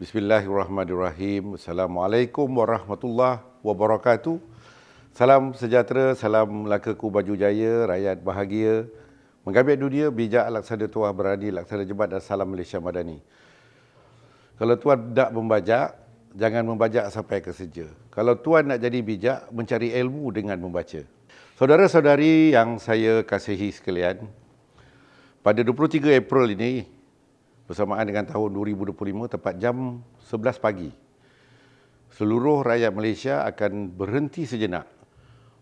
Bismillahirrahmanirrahim. Assalamualaikum warahmatullahi wabarakatuh. Salam sejahtera, salam Melaka Baju Jaya, rakyat bahagia. Menggabit dunia, bijak laksana tuah berani, laksana jebat dan salam Malaysia Madani. Kalau tuan tak membajak, jangan membajak sampai ke seja. Kalau tuan nak jadi bijak, mencari ilmu dengan membaca. Saudara-saudari yang saya kasihi sekalian, pada 23 April ini, bersamaan dengan tahun 2025, tepat jam 11 pagi, seluruh rakyat Malaysia akan berhenti sejenak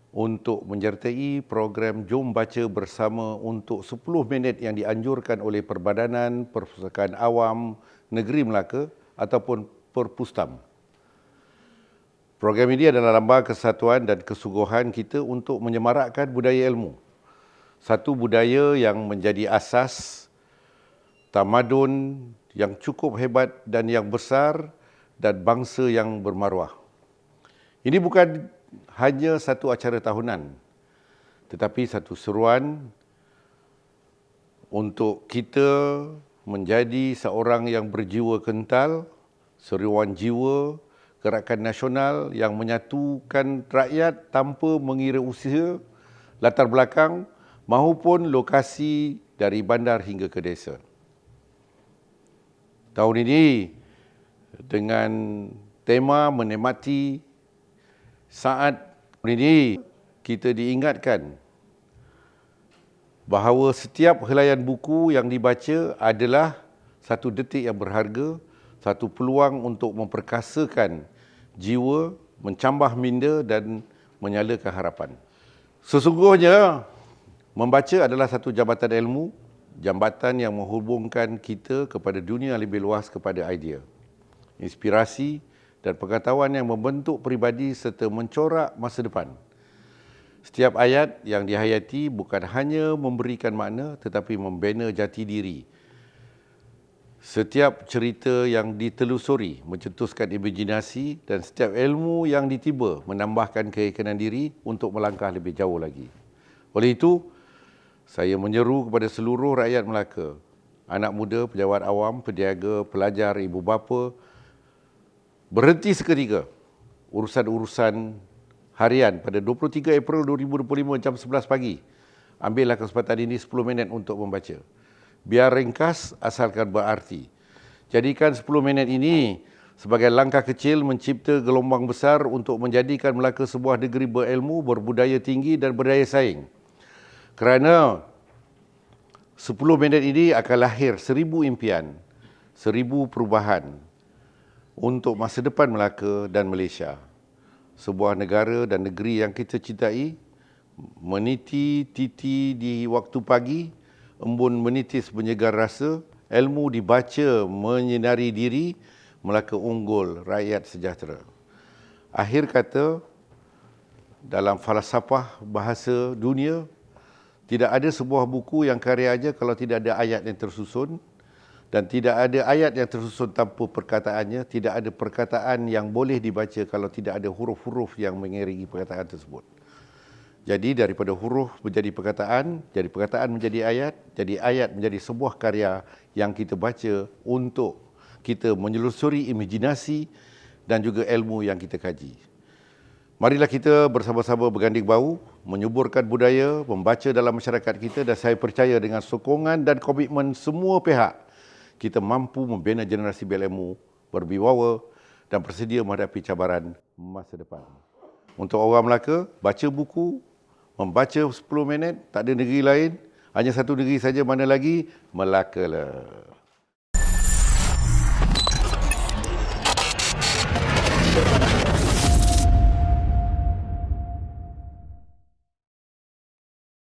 untuk menyertai program Jom Baca Bersama untuk 10 minit yang dianjurkan oleh Perbadanan Perpustakaan Awam Negeri Melaka ataupun Perpustam. Program ini adalah lambang kesatuan dan kesungguhan kita untuk menyemarakkan budaya ilmu satu budaya yang menjadi asas tamadun yang cukup hebat dan yang besar dan bangsa yang bermaruah. Ini bukan hanya satu acara tahunan tetapi satu seruan untuk kita menjadi seorang yang berjiwa kental, seruan jiwa, gerakan nasional yang menyatukan rakyat tanpa mengira usia, latar belakang maupun lokasi dari bandar hingga ke desa. Tahun ini dengan tema menikmati saat ini kita diingatkan bahawa setiap helaian buku yang dibaca adalah satu detik yang berharga, satu peluang untuk memperkasakan jiwa, mencambah minda dan menyalakan harapan. Sesungguhnya Membaca adalah satu jambatan ilmu, jambatan yang menghubungkan kita kepada dunia lebih luas kepada idea, inspirasi dan pengetahuan yang membentuk peribadi serta mencorak masa depan. Setiap ayat yang dihayati bukan hanya memberikan makna tetapi membina jati diri. Setiap cerita yang ditelusuri mencetuskan imajinasi dan setiap ilmu yang ditiba menambahkan keyakinan diri untuk melangkah lebih jauh lagi. Oleh itu, saya menyeru kepada seluruh rakyat Melaka, anak muda, pejabat awam, peniaga, pelajar, ibu bapa, berhenti seketika urusan-urusan harian pada 23 April 2025 jam 11 pagi. Ambillah kesempatan ini 10 minit untuk membaca. Biar ringkas asalkan berarti. Jadikan 10 minit ini sebagai langkah kecil mencipta gelombang besar untuk menjadikan Melaka sebuah negeri berilmu, berbudaya tinggi dan berdaya saing. Kerana 10 minit ini akan lahir seribu impian, seribu perubahan untuk masa depan Melaka dan Malaysia. Sebuah negara dan negeri yang kita cintai, meniti titi di waktu pagi, embun menitis menyegar rasa, ilmu dibaca menyinari diri, Melaka unggul, rakyat sejahtera. Akhir kata, dalam falsafah bahasa dunia, tidak ada sebuah buku yang karyanya kalau tidak ada ayat yang tersusun dan tidak ada ayat yang tersusun tanpa perkataannya, tidak ada perkataan yang boleh dibaca kalau tidak ada huruf-huruf yang mengiringi perkataan tersebut. Jadi daripada huruf menjadi perkataan, jadi perkataan menjadi ayat, jadi ayat menjadi sebuah karya yang kita baca untuk kita menyelusuri imajinasi dan juga ilmu yang kita kaji. Marilah kita bersama-sama berganding bahu, menyuburkan budaya, membaca dalam masyarakat kita dan saya percaya dengan sokongan dan komitmen semua pihak, kita mampu membina generasi berilmu, berbiwawa dan bersedia menghadapi cabaran masa depan. Untuk orang Melaka, baca buku, membaca 10 minit, tak ada negeri lain, hanya satu negeri saja mana lagi, Melaka lah.